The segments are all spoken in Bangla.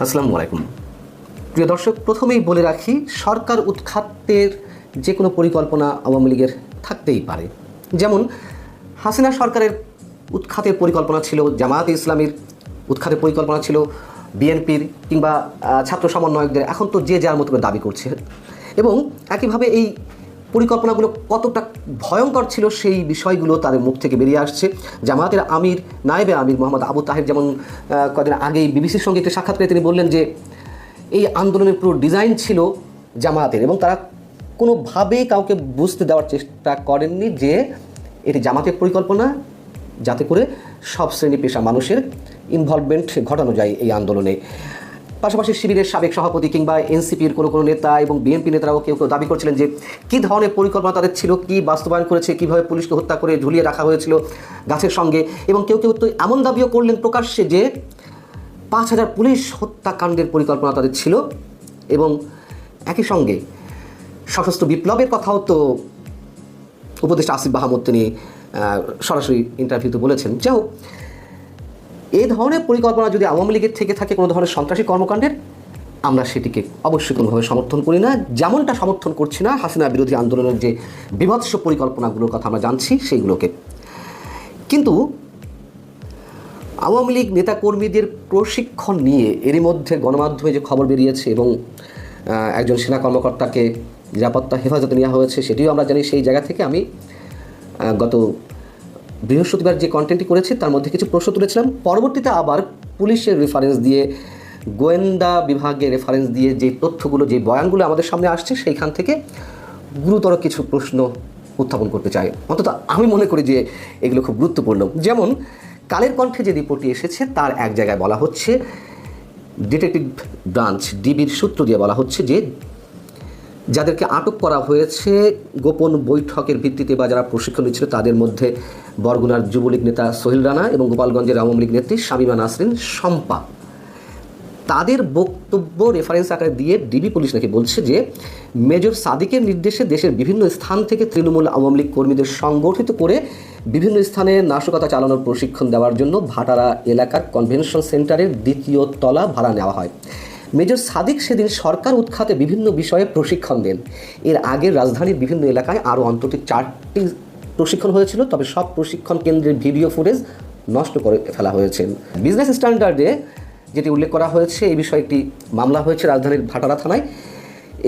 আসসালামু আলাইকুম। প্রিয় দর্শক, প্রথমেই বলে রাখি, সরকার উৎখাতের যে কোনো পরিকল্পনা আওয়ামী লীগের থাকতেই পারে। যেমন, হাসিনা সরকারের উৎখাতের পরিকল্পনা ছিল, জামায়াতে ইসলামীর উৎখাতের পরিকল্পনা ছিল, বিএনপির কিংবা ছাত্র সমন্বয়কদের। এখন তো যে যার মতো করে দাবি করছে। এবং একইভাবে এই পরিকল্পনাগুলো কতটা ভয়ঙ্কর ছিল সেই বিষয়গুলো তাদের মুখ থেকে বেরিয়ে আসছে। জামায়াতের আমির, নায়েবে আমির মোহাম্মদ আবু তাহের যেমন কদিন আগেই বিবিসির সঙ্গে একটি সাক্ষাৎকারে তিনি বললেন যে, এই আন্দোলনের পুরো ডিজাইন ছিল জামায়াতের এবং তারা কোনোভাবেই কাউকে বুঝতে দেওয়ার চেষ্টা করেননি যে এটি জামাতের পরিকল্পনা, যাতে করে সব শ্রেণি পেশা মানুষের ইনভলভমেন্ট ঘটানো যায় এই আন্দোলনে। পাশাপাশি শিবিরের সাবেক সভাপতি কিংবা এনসিপির কোনো কোনো নেতা এবং বিএনপি নেতারাও কেউ কেউ দাবি করছিলেন যে কী ধরনের পরিকল্পনা তাদের ছিল, কী বাস্তবায়ন করেছে, কীভাবে পুলিশকে হত্যা করে ঝুলিয়ে রাখা হয়েছিল গাছের সঙ্গে এবং কেউ কেউ তো এমন দাবিও করলেন প্রকাশ্যে যে পাঁচ হাজার পুলিশ হত্যাকাণ্ডের পরিকল্পনা তাদের ছিল এবং একই সঙ্গে সশস্ত্র বিপ্লবের কথাও তো উপদেষ্টা আসিফ মাহমুদ তিনি সরাসরি ইন্টারভিউতে বলেছেন। যাই হোক এই ধরনের পরিকল্পনা যদি আওয়ামী লীগের থেকে থাকে কোনো ধরনের সন্ত্রাসী কর্মকাণ্ডের, আমরা সেটিকে অবশ্যই কোনোভাবে সমর্থন করি না। যেমনটা সমর্থন করছি না হাসিনা বিরোধী আন্দোলনের যে বিভৎস পরিকল্পনাগুলোর কথা আমরা জানছি, সেইগুলোকে। কিন্তু আওয়ামী লীগ নেতাকর্মীদের প্রশিক্ষণ নিয়ে এরই মধ্যে গণমাধ্যমে যে খবর বেরিয়েছে এবং একজন সেনা কর্মকর্তাকে নিরাপত্তা হেফাজতে নেওয়া হয়েছে, সেটিও আমরা জানি। সেই জায়গা থেকে আমি গত বৃহস্পতিবার যে কন্টেন্টটি করেছি, তার মধ্যে কিছু প্রশ্ন তুলেছিলাম। পরবর্তীতে আবার পুলিশের রেফারেন্স দিয়ে, গোয়েন্দা বিভাগের রেফারেন্স দিয়ে যে তথ্যগুলো, যে বয়ানগুলো আমাদের সামনে আসছে, সেইখান থেকে গুরুতর কিছু প্রশ্ন উত্থাপন করতে চাই। অন্তত আমি মনে করি যে এগুলো খুব গুরুত্বপূর্ণ। যেমন, কালের কণ্ঠে যে রিপোর্টটি এসেছে, তার এক জায়গায় বলা হচ্ছে ডিটেকটিভ ব্রাঞ্চ ডিবির সূত্র দিয়ে বলা হচ্ছে যে যাদেরকে আটক করা হয়েছে, গোপন বৈঠকের ভিত্তিতে বা যারা প্রশিক্ষণ নিচ্ছিল তাদের মধ্যে বরগুনার যুবলীগ নেতা সোহেল রানা এবং গোপালগঞ্জের আওয়ামী লীগ নেত্রী শামিমা নাসরিন, শম্পা। তাদের বক্তব্য রেফারেন্স আকারে দিয়ে ডিবি পুলিশ নাকি বলছে যে, মেজর সাদিকের নির্দেশে দেশের বিভিন্ন স্থান থেকে তৃণমূল আওয়ামী লীগ কর্মীদের সংগঠিত করে বিভিন্ন স্থানে নাশকতা চালানোর প্রশিক্ষণ দেওয়ার জন্য ভাটারা এলাকার কনভেনশন সেন্টারের দ্বিতীয় তলা ভাড়া নেওয়া হয়। মেজর সাদিক সেদিন সরকার উৎখাতে বিভিন্ন বিষয়ে প্রশিক্ষণ দেন। এর আগে রাজধানীর বিভিন্ন এলাকায় আরও অন্তত চারটি প্রশিক্ষণ হয়েছিল, তবে সব প্রশিক্ষণ কেন্দ্রের ভিডিও ফুটেজ নষ্ট করে ফেলা হয়েছে। বিজনেস স্ট্যান্ডার্ডে যেটি উল্লেখ করা হয়েছে এই বিষয়ে একটি মামলা হয়েছে রাজধানীর ভাটারা থানায়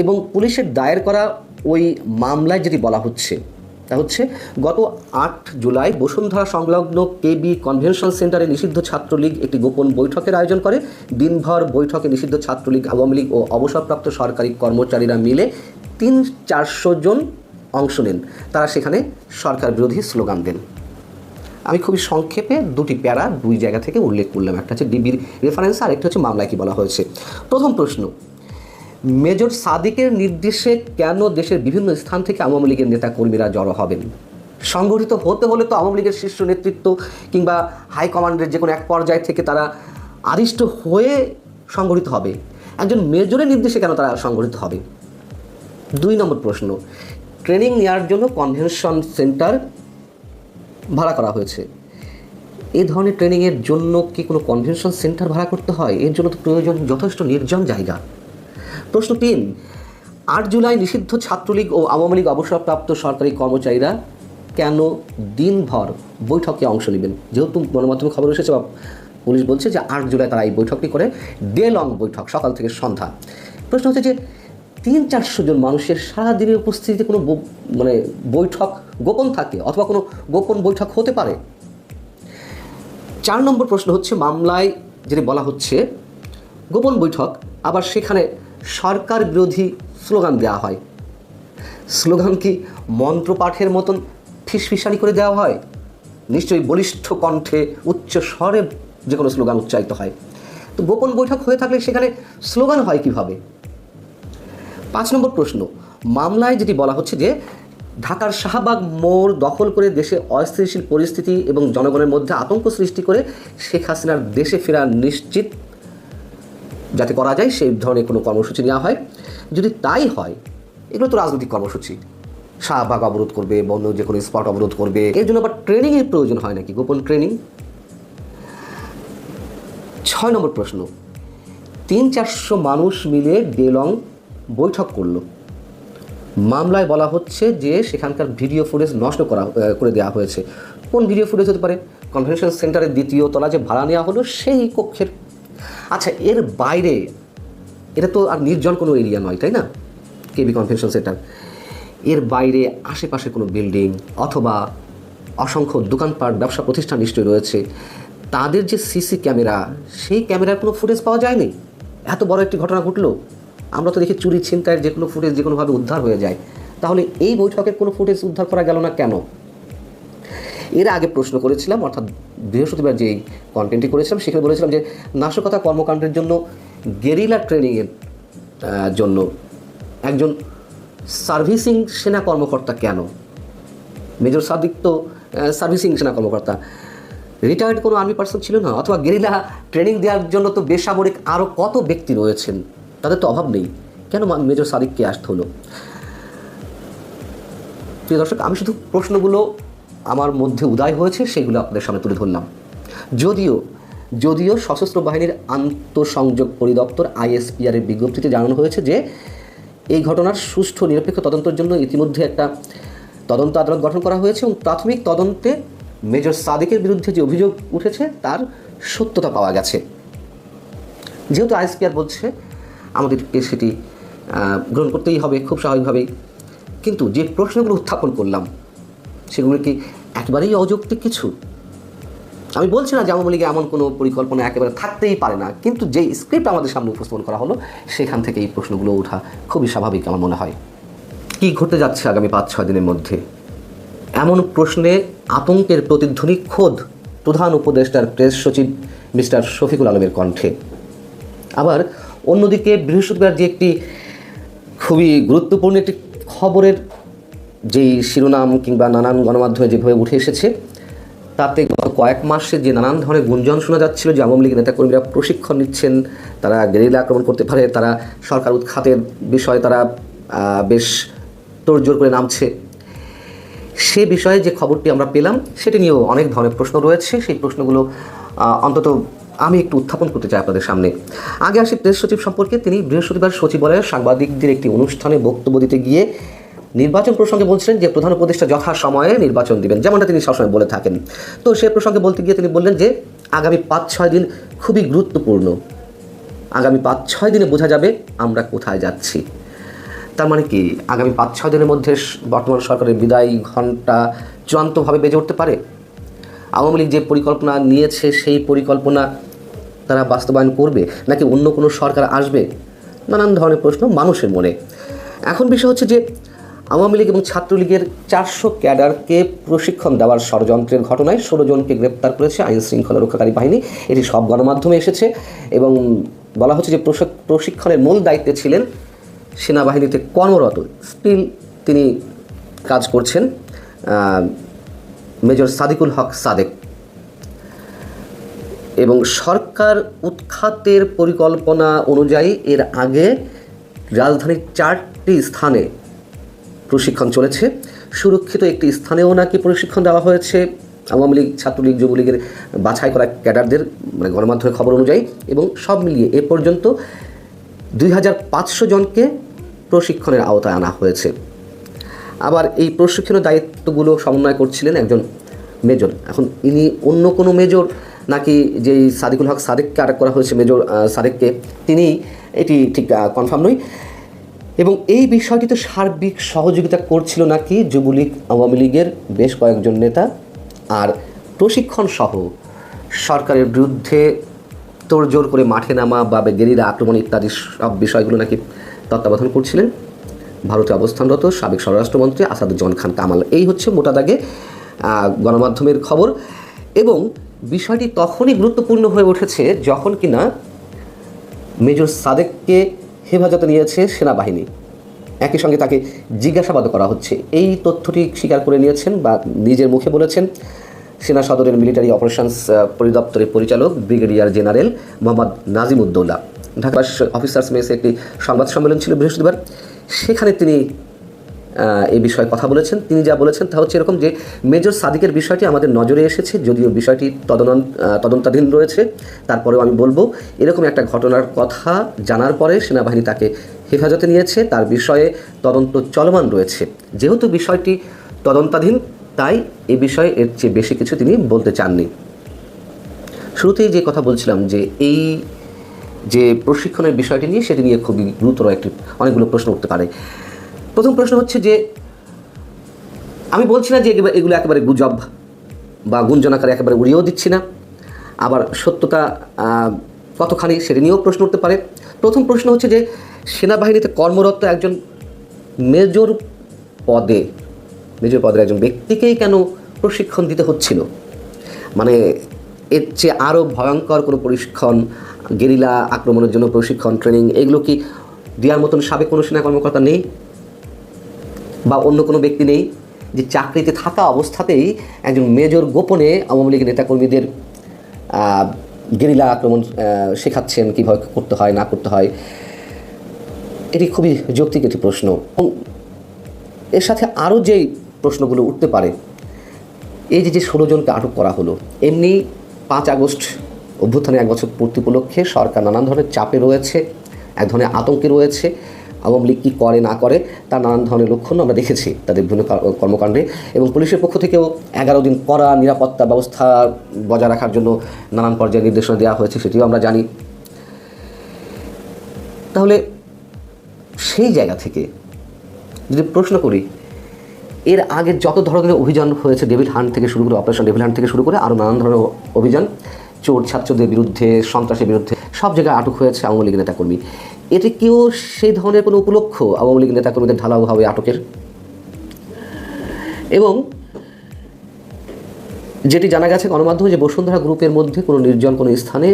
এবং পুলিশের দায়ের করা ওই মামলায় যেটি বলা হচ্ছে। তা হচ্ছে, গত আট জুলাই বসুন্ধরা সংলগ্ন কেবি কনভেনশন সেন্টারে নিষিদ্ধ ছাত্রলীগ একটি গোপন বৈঠকের আয়োজন করে। দিনভর বৈঠকে নিষিদ্ধ ছাত্রলীগ, আওয়ামী লীগ ও অবসরপ্রাপ্ত সরকারি কর্মচারীরা মিলে তিন চারশো জন অংশ নেন। তারা সেখানে সরকার বিরোধী স্লোগান দেন। আমি খুবই সংক্ষেপে দুটি প্যারা দুই জায়গা থেকে উল্লেখ করলাম। একটা হচ্ছে ডিবির রেফারেন্স আর একটা হচ্ছে মামলায় কি বলা হয়েছে। প্রথম প্রশ্ন মেজর সাদিকের নির্দেশে কেন দেশের বিভিন্ন স্থান থেকে আওয়ামী লীগের নেতা কর্মীরা জড়ো হবেন? সংগঠিত হতে হলে তো আওয়ামী লীগের শীর্ষ নেতৃত্ব কিংবা হাইকমান্ডের যে কোনো এক পর্যায় থেকে তারা আদিষ্ট হয়ে সংগঠিত হবে। একজন মেজরের নির্দেশে কেন তারা সংগঠিত হবে? দুই নম্বর প্রশ্ন, ট্রেনিং নেওয়ার জন্য কনভেনশন সেন্টার ভাড়া করা হয়েছে। এই ধরনের ট্রেনিংয়ের জন্য কি কোনো কনভেনশন সেন্টার ভাড়া করতে হয়? এর জন্য তো প্রয়োজন যথেষ্ট নির্জন জায়গা। প্রশ্ন তিন, আট জুলাই নিষিদ্ধ ছাত্রলীগ ও আওয়ামী লীগ অবসরপ্রাপ্ত সরকারি কর্মচারীরা কেন দিনভর বৈঠকে অংশ নেবেন? যেহেতু গণমাধ্যমে খবর এসেছে বা পুলিশ বলছে যে আট জুলাই তারা এই বৈঠকটি করে ডে লং বৈঠক, সকাল থেকে সন্ধ্যা। প্রশ্ন হচ্ছে যে তিন চারশো জন মানুষের সারাদিনের উপস্থিতিতে কোনো মানে বৈঠক গোপন থাকে অথবা কোনো গোপন বৈঠক হতে পারে? চার নম্বর প্রশ্ন হচ্ছে, মামলায় যেটি বলা হচ্ছে, গোপন বৈঠক, আবার সেখানে সরকার বিরোধী স্লোগান দেওয়া হয়। স্লোগান কি মন্ত্রপাঠের মতন ফিসফিসানি করে দেওয়া হয়? নিশ্চয়ই বলিষ্ঠ কণ্ঠে উচ্চ স্বরে যে কোনো স্লোগান উচ্চারিত হয়। তো গোপন বৈঠক হয়ে থাকলে সেখানে স্লোগান হয় কীভাবে? পাঁচ নম্বর প্রশ্ন। মামলায় যেটি বলা হচ্ছে যে, ঢাকার শাহবাগ মোড় দখল করে দেশে অস্থিতিশীল পরিস্থিতি এবং জনগণের মধ্যে আতঙ্ক সৃষ্টি করে শেখ হাসিনার দেশে ফেরা নিশ্চিত যাতে করা যায় সেই ধরনের কোনো কর্মসূচি নেওয়া হয়। যদি তাই হয়, এগুলো তো রাজনৈতিক কর্মসূচি। শাহবাগ অবরোধ করবে বন্ধ যে কোনো স্পট অবরোধ করবে। এর জন্য আবার ট্রেনিংয়ের প্রয়োজন হয় নাকি? গোপন ট্রেনিং ছয় নম্বর প্রশ্ন। তিন চারশো মানুষ মিলে ডেলং বৈঠক করল। মামলায় বলা হচ্ছে যে সেখানকার ভিডিও ফুটেজ নষ্ট করা করে দেওয়া হয়েছে। কোন ভিডিও ফুটেজ হতে পারে? কনভেনশন সেন্টারের দ্বিতীয় তলা যে ভাড়া নেওয়া হলো, সেই কক্ষের আচ্ছা এর বাইরে, এটা তো আর নির্জন কোনো এরিয়া নয়, তাই না? কেবি কনভেনশন সেন্টার এর বাইরে আশেপাশে কোনো বিল্ডিং অথবা অসংখ্য দোকানপাট, ব্যবসা প্রতিষ্ঠান নিশ্চয়ই রয়েছে। তাদের যে সিসি ক্যামেরা, সেই ক্যামেরার কোনো ফুটেজ পাওয়া যায়নি? এত বড় একটি ঘটনা ঘটলো? আমরা তো দেখি চুরি ছিনতাইয়ের যে কোনো ফুটেজ যে কোনোভাবে উদ্ধার হয়ে যায়। তাহলে এই বৈঠকের কোনো ফুটেজ উদ্ধার করা গেল না কেন? এর আগে প্রশ্ন করেছিলাম, অর্থাৎ বৃহস্পতিবার যেই কন্টেন্টটি করেছিলাম, সেখানে বলেছিলাম যে নাশকতা কর্মকাণ্ডের জন্য গেরিলা ট্রেনিংয়ের জন্য একজন সার্ভিসিং সেনা কর্মকর্তা কেন? মেজর সাদিক তো সার্ভিসিং সেনা কর্মকর্তা। রিটায়ার্ড কোনো আর্মি পার্সন ছিল না? অথবা গেরিলা ট্রেনিং দেওয়ার জন্য তো বেসামরিক আরও কত ব্যক্তি রয়েছেন? তাদের তো অভাব নেই। কেন মেজর সাদিককে আসতে হলো? প্রিয় দর্শক, আমি শুধু প্রশ্নগুলো আমার মধ্যে উদয় হয়েছে, সেগুলো আপনাদের সামনে তুলে ধরলাম। যদিও যদিও সশস্ত্র বাহিনীর আন্তঃসংযোগ পরিদপ্তর আইএসপিআর এর বিজ্ঞপ্তিতে জানানো হয়েছে যে, এই ঘটনার সুষ্ঠু নিরপেক্ষ তদন্তের জন্য ইতিমধ্যে একটা তদন্ত আদালত গঠন করা হয়েছে এবং প্রাথমিক তদন্তে মেজর সাদেকের বিরুদ্ধে যে অভিযোগ উঠেছে, তার সত্যতা পাওয়া গেছে। যেহেতু আইএসপিআর বলছে আমাদেরকে সেটি গ্রহণ করতেই হবে, খুব স্বাভাবিকভাবেই। কিন্তু যে প্রশ্নগুলো উত্থাপন করলাম সেগুলো কি একেবারেই অযৌক্তিক কিছু? আমি বলছি না যে আওয়ামী এমন কোনো পরিকল্পনা একেবারে থাকতেই পারে না, কিন্তু যে স্ক্রিপ্ট আমাদের সামনে উপস্থাপন করা হলো, সেখান থেকে এই প্রশ্নগুলো ওঠা খুবই স্বাভাবিক আমার মনে হয়। কী ঘটতে যাচ্ছে আগামী পাঁচ ছয় দিনের মধ্যে? এমন প্রশ্নে আতঙ্কের প্রতিধ্বনি খোদ প্রধান উপদেষ্টার প্রেস সচিব মিস্টার শফিকুল আলমের কণ্ঠে। আবার অন্যদিকে বৃহস্পতিবার যে একটি খুবই গুরুত্বপূর্ণ একটি খবরের যেই শিরোনাম কিংবা নানান গণমাধ্যমে যেভাবে উঠে এসেছে, তাতে গত কয়েক মাসে যে নানান ধরনের গুঞ্জন শোনা যাচ্ছিল যে আওয়ামী লীগের নেতাকর্মীরা প্রশিক্ষণ নিচ্ছেন, তারা গেরিলা আক্রমণ করতে পারে, তারা সরকার উৎখাতের বিষয়ে তারা বেশ তোড়জোড় করে নামছে। সে বিষয়ে যে খবরটি আমরা পেলাম, সেটি নিয়েও অনেক ধরনের প্রশ্ন রয়েছে। সেই প্রশ্নগুলো অন্তত আমি একটু উত্থাপন করতে চাই আপনাদের সামনে। আগে আসি প্রেস সচিব সম্পর্কে। তিনি বৃহস্পতিবার সচিবালয়ে সাংবাদিকদের একটি অনুষ্ঠানে বক্তব্য দিতে গিয়ে নির্বাচন প্রসঙ্গে বলছিলেন যে প্রধান উপদেষ্টা যথা সময়ে নির্বাচন দিবেন, যেমনটা তিনি সবসময় বলে থাকেন। তো সে প্রসঙ্গে বলতে গিয়ে তিনি বললেন যে, আগামী পাঁচ ছয় দিন খুবই গুরুত্বপূর্ণ। আগামী পাঁচ ছয় দিনে বোঝা যাবে আমরা কোথায় যাচ্ছি। তার মানে কি, আগামী পাঁচ ছয় দিনের মধ্যে বর্তমান সরকারের বিদায় ঘণ্টা চূড়ান্তভাবে বেজে উঠতে পারে? আওয়ামী লীগ যে পরিকল্পনা নিয়েছে, সেই পরিকল্পনা তারা বাস্তবায়ন করবে, নাকি অন্য কোনো সরকার আসবে? নানান ধরনের প্রশ্ন মানুষের মনে। এখন বিষয় হচ্ছে যে আওয়ামী লীগ এবং ছাত্রলীগের চারশো ক্যাডারকে প্রশিক্ষণ দেওয়ার ষড়যন্ত্রের ঘটনায় ষোলো জনকে গ্রেপ্তার করেছে আইন শৃঙ্খলা রক্ষাকারী বাহিনী। এটি সব গণমাধ্যমে এসেছে এবং বলা হচ্ছে যে প্রশিক- প্রশিক্ষণের মূল দায়িত্বে ছিলেন সেনাবাহিনীতে কর্মরত স্টিল তিনি কাজ করছেন মেজর সাদিকুল হক সাদেক। এবং সরকার উৎখাতের পরিকল্পনা অনুযায়ী এর আগে রাজধানীর চারটি স্থানে প্রশিক্ষণ চলেছে। সুরক্ষিত একটি স্থানেও নাকি প্রশিক্ষণ দেওয়া হয়েছে। আওয়ামী লীগ, ছাত্রলীগ, যুবলীগের বাছাই করা ক্যাডারদের মানে গণমাধ্যমের খবর অনুযায়ী এবং সব মিলিয়ে এ পর্যন্ত দুই হাজার পাঁচশো জনকে প্রশিক্ষণের আওতায় আনা হয়েছে। আবার এই প্রশিক্ষণের দায়িত্বগুলো সমন্বয় করছিলেন একজন মেজর। এখন ইনি অন্য কোনো মেজর নাকি যেই সাদিকুল হক সাদেককে আটক করা হয়েছে, মেজর সাদেককে, তিনি এটি ঠিক কনফার্ম নয়। এবং এই বিষয়টিতে সার্বিক সহযোগিতা করছিল নাকি যুবলীগ, আওয়ামী লীগের বেশ কয়েকজন নেতা আর প্রশিক্ষণ সহ সরকারের বিরুদ্ধে তোড়জোড় করে মাঠে নামা বা গেরিলা আক্রমণ ইত্যাদি সব বিষয়গুলো নাকি তত্ত্বাবধান করছিলেন। ভারতে অবস্থানরত সাবেক স্বরাষ্ট্রমন্ত্রী আসাদুজ্জামান খান কামাল। এই হচ্ছে মোটা দাগে গণমাধ্যমের খবর এবং বিষয়টি তখনই গুরুত্বপূর্ণ হয়ে উঠেছে যখন কিনা মেজর সাদেককে হেফাজতে নিয়েছে সেনাবাহিনী। একই সঙ্গে তাকে জিজ্ঞাসাবাদ করা হচ্ছে। এই তথ্যটি স্বীকার করে নিয়েছেন বা নিজের মুখে বলেছেন সেনা সদরের মিলিটারি অপারেশনস পরিদপ্তরের পরিচালক brigadier general Mohammad Nazim Uddoula Dhaka officers মেসে একটি সংবাদ সম্মেলন ছিল বৃহস্পতিবার। সেখানে তিনি এই বিষয়ে কথা বলেছেন। তিনি যা বলেছেন তা হচ্ছে এরকম যে মেজর সাদিকের বিষয়টি আমাদের নজরে এসেছে, যদিও বিষয়টি তদন্ত তদন্তাধীন রয়েছে। তারপরেও আমি বলব, এরকম একটা ঘটনার কথা জানার পরে সেনাবাহিনী তাকে হেফাজতে নিয়েছে। তার বিষয়ে তদন্ত চলমান রয়েছে। যেহেতু বিষয়টি তদন্তাধীন, তাই এ বিষয়ে এর চেয়ে বেশি কিছু তিনি বলতে চাননি। শুরুতেই যে কথা বলছিলাম যে এই যে প্রশিক্ষণের বিষয়টি নিয়ে, সেটি নিয়ে খুবই গুরুতর একটি, অনেকগুলো প্রশ্ন উঠতে পারে। প্রথম প্রশ্ন হচ্ছে যে, আমি বলছি না যে এগুলো- একেবারে গুজব বা গুঞ্জনাকারে একেবারে উড়িয়েও দিচ্ছি না, আবার সত্যতা কতখানি সেটা নিয়েও প্রশ্ন উঠতে পারে। প্রথম প্রশ্ন হচ্ছে যে, সেনাবাহিনীতে কর্মরত একজন মেজর পদে, মেজর পদের একজন ব্যক্তিকেই কেন প্রশিক্ষণ দিতে হচ্ছিল? মানে এর চেয়ে আরও ভয়ঙ্কর কোনো প্রশিক্ষণ, গেরিলা আক্রমণের জন্য প্রশিক্ষণ, ট্রেনিং, এগুলো কি দেওয়ার মতন সাবেক কোনো সেনা কর্মকর্তা নেই? বা অন্য কোনো ব্যক্তি নেই যে চাকরিতে থাকা অবস্থাতেই একজন মেজর গোপনে আওয়ামী লীগের নেতাকর্মীদের গেরিলা আক্রমণ শেখাচ্ছেন কীভাবে করতে হয়, না করতে হয়। এটি খুবই যৌক্তিক একটি প্রশ্ন। এর সাথে আরও যেই প্রশ্নগুলো উঠতে পারে, এই যে যে ষোলো জনকে আটক করা হলো, এমনি পাঁচ আগস্ট অভ্যুত্থানের এক বছর পূর্তি উপলক্ষে সরকার নানান ধরনের চাপে রয়েছে, এক ধরনের আতঙ্কে রয়েছে। আওয়ামী লীগ কী করে, না করে, তার নানান ধরনের লক্ষণ আমরা দেখেছি তাদের বিভিন্ন কর্মকাণ্ডে এবং পুলিশের পক্ষ থেকেও এগারো দিন কড়া নিরাপত্তা ব্যবস্থা বজায় রাখার জন্য নানান পর্যায়ে নির্দেশনা দেওয়া হয়েছে, সেটিও আমরা জানি। তাহলে সেই জায়গা থেকে যদি প্রশ্ন করি, এর আগে যত ধরনের অভিযান হয়েছে ডেভিল হান্ট থেকে শুরু করে অপারেশন ডেভিল হান্ট থেকে শুরু করে আরও নানান ধরনের অভিযান চোর ছাত্রদের বিরুদ্ধে, সন্ত্রাসের বিরুদ্ধে সব জায়গায় আটক হয়েছে আওয়ামী লীগের নেতাকর্মী। এটি কেউ সেই ধরনের কোনো উপলক্ষ আওয়ামী লীগের নেতাকর্মীদের ঢালাওভাবে আটকের? এবং যেটি জানা গেছে গণমাধ্যমে যে বসুন্ধরা গ্রুপের মধ্যে কোনো নির্জন কোনো স্থানে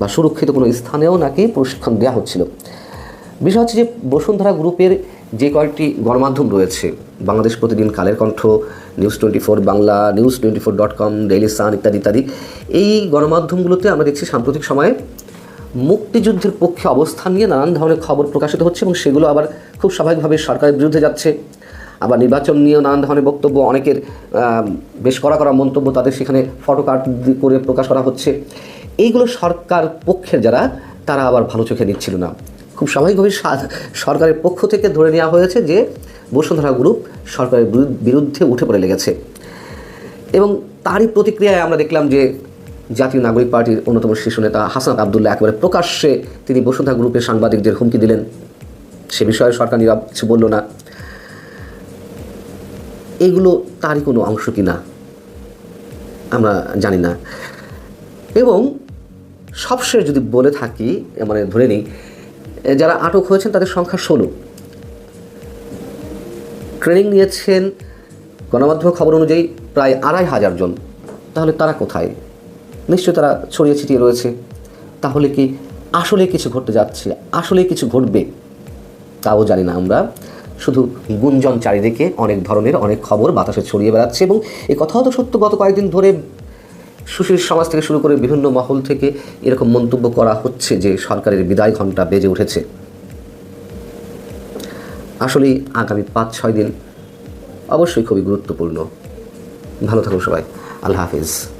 বা সুরক্ষিত কোনো স্থানেও নাকি প্রশিক্ষণ দেওয়া হচ্ছিল। বিষয় হচ্ছে যে বসুন্ধরা গ্রুপের যে কয়েকটি গণমাধ্যম রয়েছে, Bangladesh Pratidin Kaler Kantho, news twenty four Bangla, news twenty four dot com, Daily Sun ইত্যাদি ইত্যাদি, এই গণমাধ্যমগুলোতে আমরা দেখছি সাম্প্রতিক সময়ে মুক্তিযুদ্ধের পক্ষে অবস্থান নিয়ে নানান ধরনের খবর প্রকাশিত হচ্ছে এবং সেগুলো আবার খুব স্বাভাবিকভাবে সরকারের বিরুদ্ধে যাচ্ছে। আবার নির্বাচন নিয়েও নানান ধরনের বক্তব্য অনেকের বেশ করা করা মন্তব্য তাদের সেখানে ফটো করে প্রকাশ করা হচ্ছে। এইগুলো সরকার পক্ষের যারা, তারা আবার ভালো চোখে নিচ্ছিল না। খুব স্বাভাবিকভাবে সরকারের পক্ষ থেকে ধরে নেওয়া হয়েছে যে বসুন্ধরা গ্রুপ সরকারের বিরু- বিরুদ্ধে উঠে পড়ে লেগেছে। এবং তারই প্রতিক্রিয়ায় আমরা দেখলাম যে জাতীয় নাগরিক পার্টির অন্যতম শীর্ষ নেতা হাসানাত আবদুল্লাহ একেবারে প্রকাশ্যে তিনি বসুন্ধরা গ্রুপের সাংবাদিকদের হুমকি দিলেন। সে বিষয়ে সরকার নীরব, কিছু বলল না। এগুলো তারই কোনো অংশ কি না? আমরা জানি না। এবং সবশেষ যদি বলে থাকি মানে ধরে নিই যারা আটক হয়েছেন তাদের সংখ্যা ষোলো। ট্রেনিং নিয়েছেন গণমাধ্যমের খবর অনুযায়ী প্রায় আড়াই হাজার জন। তাহলে তারা কোথায়? নিশ্চয়ই তারা ছড়িয়ে ছিটিয়ে রয়েছে। তাহলে কি আসলে কিছু ঘটতে যাচ্ছে? আসলে কিছু ঘটবে? তাও জানি না আমরা। শুধু গুঞ্জন চারিদিকে অনেক ধরনের অনেক খবর বাতাসে ছড়িয়ে বেড়াচ্ছে এবং এই কথাও তো সত্য, গত কয়েকদিন ধরে সুশীল সমাজ থেকে শুরু করে বিভিন্ন মহল থেকে এরকম মন্তব্য করা হচ্ছে যে সরকারের বিদায় ঘণ্টা বেজে উঠেছে। আসলেই আগামী পাঁচ, ছয় দিন অবশ্যই খুবই গুরুত্বপূর্ণ। ভালো থাকুন সবাই। আল্লাহ হাফিজ।